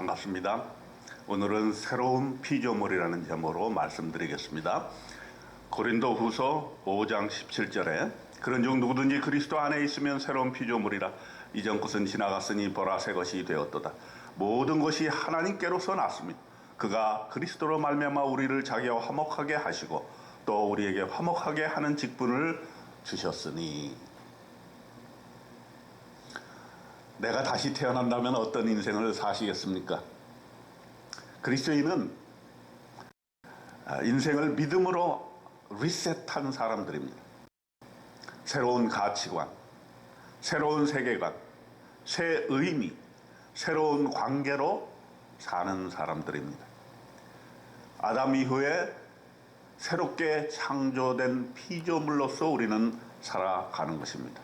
반갑습니다. 오늘은 새로운 피조물이라는 제목으로 말씀드리겠습니다. 고린도 후서 5장 17절에 그런 중 누구든지 그리스도 안에 있으면 새로운 피조물이라 이전 것은 지나갔으니 보라 새 것이 되었도다. 모든 것이 하나님께로서 났습니다. 그가 그리스도로 말미암아 우리를 자기와 화목하게 하시고 또 우리에게 화목하게 하는 직분을 주셨으니 내가 다시 태어난다면 어떤 인생을 사시겠습니까? 그리스도인은 아, 인생을 믿음으로 리셋한 사람들입니다. 새로운 가치관, 새로운 세계관, 새 의미, 새로운 관계로 사는 사람들입니다. 아담 이후에 새롭게 창조된 피조물로서 우리는 살아가는 것입니다.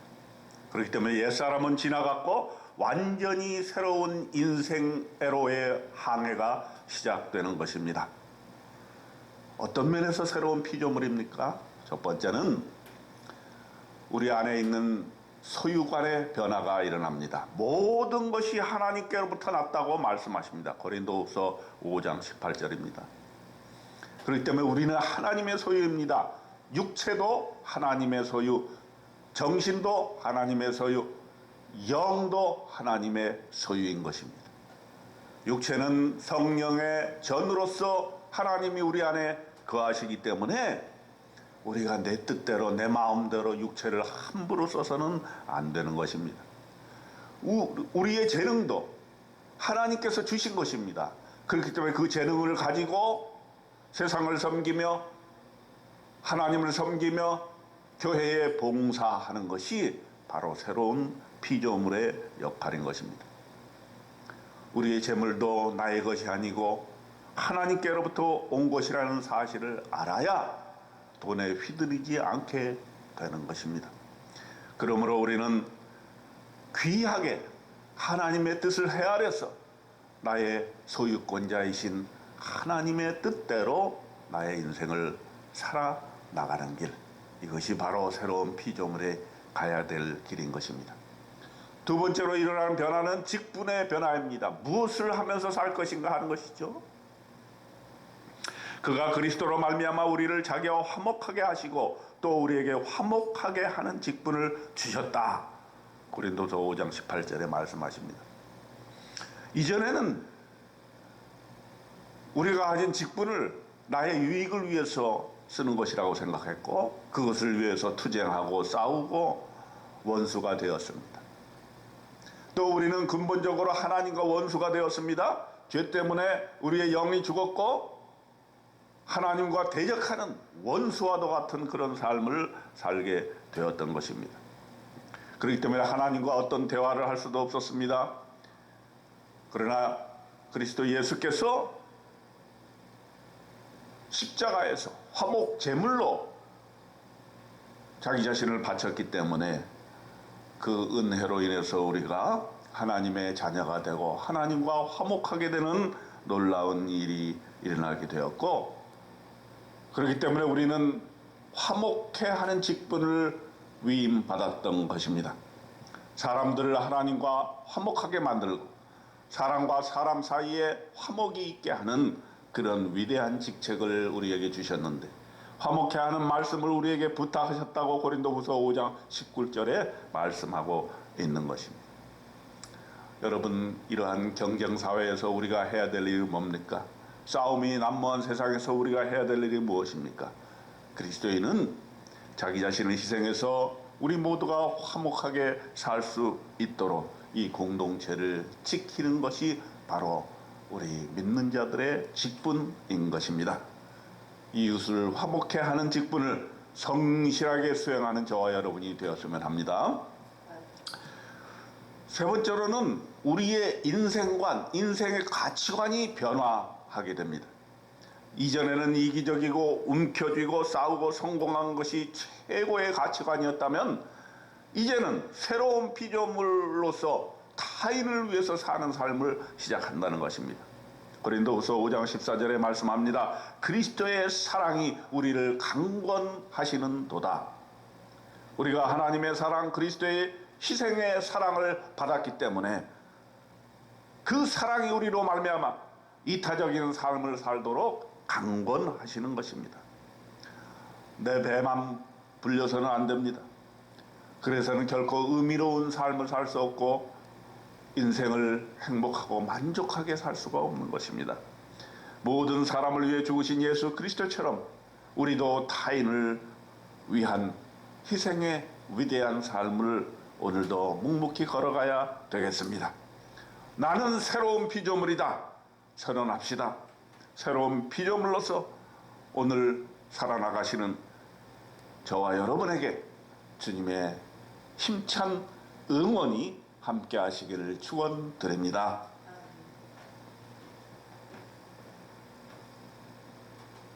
그렇기 때문에 옛사람은 지나갔고 완전히 새로운 인생 애로의 항해가 시작되는 것입니다. 어떤 면에서 새로운 피조물입니까? 첫 번째는 우리 안에 있는 소유관의 변화가 일어납니다. 모든 것이 하나님께로부터 났다고 말씀하십니다. 고린도후서 5장 18절입니다. 그렇기 때문에 우리는 하나님의 소유입니다. 육체도 하나님의 소유, 정신도 하나님의 소유, 영도 하나님의 소유인 것입니다. 육체는 성령의 전으로서 하나님이 우리 안에 거하시기 때문에 우리가 내 뜻대로 내 마음대로 육체를 함부로 써서는 안 되는 것입니다. 우리의 재능도 하나님께서 주신 것입니다. 그렇기 때문에 그 재능을 가지고 세상을 섬기며 하나님을 섬기며 교회에 봉사하는 것이 바로 새로운 피조물의 역할인 것입니다. 우리의 재물도 나의 것이 아니고 하나님께로부터 온 것이라는 사실을 알아야 돈에 휘둘리지 않게 되는 것입니다. 그러므로 우리는 귀하게 하나님의 뜻을 헤아려서 나의 소유권자이신 하나님의 뜻대로 나의 인생을 살아 나가는 길. 이것이 바로 새로운 피조물에 가야 될 길인 것입니다. 두 번째로 일어나는 변화는 직분의 변화입니다. 무엇을 하면서 살 것인가 하는 것이죠. 그가 그리스도로 말미암아 우리를 자기와 화목하게 하시고 또 우리에게 화목하게 하는 직분을 주셨다. 고린도서 5장 18절에 말씀하십니다. 이전에는 우리가 가진 직분을 나의 유익을 위해서 쓰는 것이라고 생각했고 그것을 위해서 투쟁하고 싸우고 원수가 되었습니다. 또 우리는 근본적으로 하나님과 원수가 되었습니다. 죄 때문에 우리의 영이 죽었고 하나님과 대적하는 원수와도 같은 그런 삶을 살게 되었던 것입니다. 그렇기 때문에 하나님과 어떤 대화를 할 수도 없었습니다. 그러나 그리스도 예수께서 십자가에서 화목 제물로 자기 자신을 바쳤기 때문에 그 은혜로 인해서 우리가 하나님의 자녀가 되고 하나님과 화목하게 되는 놀라운 일이 일어나게 되었고 그렇기 때문에 우리는 화목해 하는 직분을 위임받았던 것입니다. 사람들을 하나님과 화목하게 만들고 사람과 사람 사이에 화목이 있게 하는 그런 위대한 직책을 우리에게 주셨는데 화목해 하는 말씀을 우리에게 부탁하셨다고 고린도후서 5장 19절에 말씀하고 있는 것입니다. 여러분 이러한 경쟁 사회에서 우리가 해야 될 일이 뭡니까? 싸움이 난무한 세상에서 우리가 해야 될 일이 무엇입니까? 그리스도인은 자기 자신을 희생해서 우리 모두가 화목하게 살 수 있도록 이 공동체를 지키는 것이 바로 우리 믿는 자들의 직분인 것입니다. 이웃을 화목해 하는 직분을 성실하게 수행하는 저와 여러분이 되었으면 합니다. 세 번째로는 우리의 인생관, 인생의 가치관이 변화하게 됩니다. 이전에는 이기적이고 움켜쥐고 싸우고 성공한 것이 최고의 가치관이었다면 이제는 새로운 피조물로서 타인을 위해서 사는 삶을 시작한다는 것입니다. 고린도후서 5장 14절에 말씀합니다. 그리스도의 사랑이 우리를 강권하시는 도다. 우리가 하나님의 사랑, 그리스도의 희생의 사랑을 받았기 때문에 그 사랑이 우리로 말미암아 이타적인 삶을 살도록 강권하시는 것입니다. 내 배만 불려서는 안 됩니다. 그래서는 결코 의미로운 삶을 살 수 없고 인생을 행복하고 만족하게 살 수가 없는 것입니다. 모든 사람을 위해 죽으신 예수 그리스도처럼 우리도 타인을 위한 희생의 위대한 삶을 오늘도 묵묵히 걸어가야 되겠습니다. 나는 새로운 피조물이다. 선언합시다. 새로운 피조물로서 오늘 살아나가시는 저와 여러분에게 주님의 힘찬 응원이 함께 하시기를 축원드립니다.